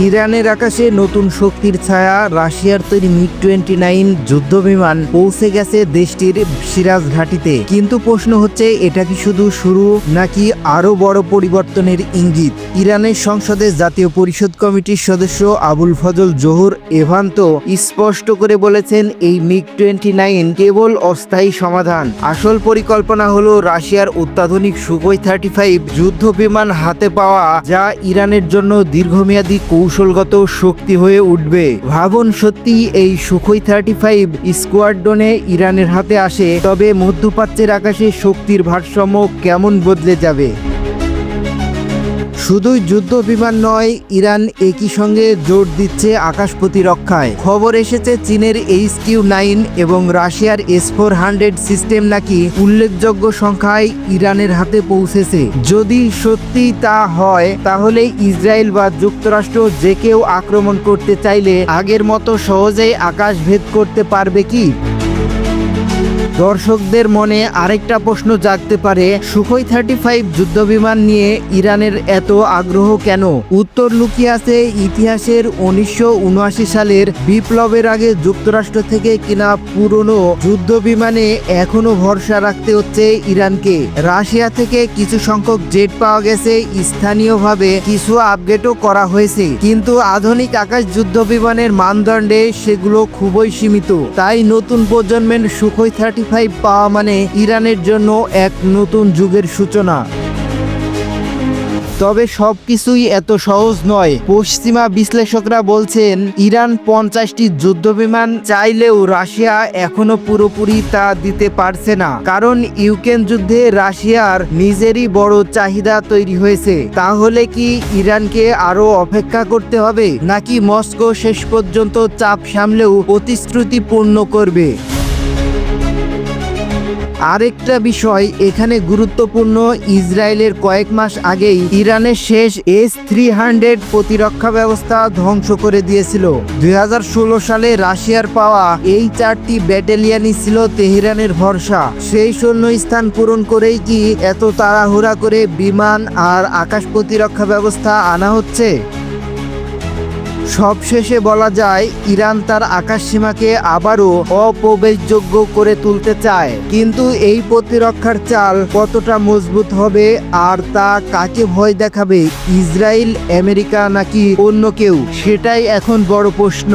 ইরানের আকাশে নতুন শক্তির ছায়া, রাশিয়ার তৈরি মিগ টোয়েন্টি নাইন যুদ্ধ বিমান পৌঁছে গেছে দেশটির সিরাজ ঘাটিতে কিন্তু প্রশ্ন হচ্ছে, এটা কি শুধু শুরু নাকি আরও বড় পরিবর্তনের ইঙ্গিত? ইরানের সংসদে জাতীয় পরিষদ কমিটির সদস্য আবুল ফজল জোহর এভান্ত স্পষ্ট করে বলেছেন, এই মিগ টোয়েন্টি নাইন কেবল অস্থায়ী সমাধান। আসল পরিকল্পনা হলো রাশিয়ার অত্যাধুনিক সুকোই থার্টি ফাইভ যুদ্ধ বিমান হাতে পাওয়া, যা ইরানের জন্য দীর্ঘমেয়াদী কৌশলগত শক্তি হয়ে উঠবে। ভাবন সত্যি এই সুখই থার্টি ফাইভ স্কোয়াড্রনে ইরানের হাতে আসে, তবে মধ্যপ্রাচ্যের আকাশে শক্তির ভারসাম্য কেমন বদলে যাবে? শুধুই যুদ্ধ বিমান নয়, ইরান একই সঙ্গে জোর দিচ্ছে আকাশ প্রতিরক্ষায়। খবর এসেছে চীনের এইচ কিউ নাইন এবং রাশিয়ার এস ফোর হান্ড্রেড সিস্টেম নাকি উল্লেখযোগ্য সংখ্যায় ইরানের হাতে পৌঁছেছে। যদি সত্যি তা হয়, তাহলে ইসরায়েল বা যুক্তরাষ্ট্র যে কেউ আক্রমণ করতে চাইলে আগের মতো সহজেই আকাশ ভেদ করতে পারবে কি? দর্শকদের মনে আরেকটা প্রশ্ন জাগতে পারে, সুখই থার্টি ফাইভ যুদ্ধবিমান নিয়ে ইরানের এত আগ্রহ কেন? উত্তর লুকিয়ে আছে ইতিহাসের উনিশশো সালের বিপ্লবের আগে যুক্তরাষ্ট্র থেকে কিনা পুরনো যুদ্ধ বিমানে এখনও ভরসা রাখতে হচ্ছে ইরানকে। রাশিয়া থেকে কিছু সংখ্যক জেট পাওয়া গেছে, স্থানীয়ভাবে কিছু আপডেটও করা হয়েছে। কিন্তু আধুনিক আকাশ যুদ্ধ বিমানের মানদণ্ডে সেগুলো খুবই সীমিত। তাই নতুন প্রজন্মের সুখই থার্টি ফাইভ পাওয়া মানে ইরানের জন্য এক নতুন যুগের সূচনা। তবে সবকিছুই এত সহজ নয়। পশ্চিমা বিশ্লেষকরা বলছেন, ইরান পঞ্চাশটি যুদ্ধবিমান চাইলেও রাশিয়া এখনও পুরোপুরি তা দিতে পারছে না। কারণ ইউক্রেন যুদ্ধে রাশিয়ার নিজেরই বড় চাহিদা তৈরি হয়েছে। তাহলে কি ইরানকে আরও অপেক্ষা করতে হবে? নাকি মস্কো শেষ পর্যন্ত চাপ সামলেও প্রতিশ্রুতি পূর্ণ করবে? আরেকটা বিষয়, এখানে গুরুত্বপূর্ণ, ইসরায়েলের কয়েক মাস আগেই ইরানের শেষ এস থ্রি হান্ড্রেড প্রতিরক্ষা ব্যবস্থা ধ্বংস করে দিয়েছিল। দু হাজার ষোলো সালে রাশিয়ার পাওয়া এই চারটি ব্যাটালিয়ানই ছিল তেহরানের ভরসা। সেই শূন্য স্থান পূরণ করেই কি এত তাড়াহুড়া করে বিমান আর আকাশ প্রতিরক্ষা ব্যবস্থা আনা হচ্ছে? সবশেষে বলা যায়, ইরান তার আকাশসীমাকে আবারও অপ্রবেশযোগ্য করে তুলতে চায়। কিন্তু এই প্রতিরক্ষার চাল কতটা মজবুত হবে আর তা কাকে ভয় দেখাবে, ইসরায়েল, আমেরিকা নাকি অন্য কেউ? সেটাই এখন বড় প্রশ্ন।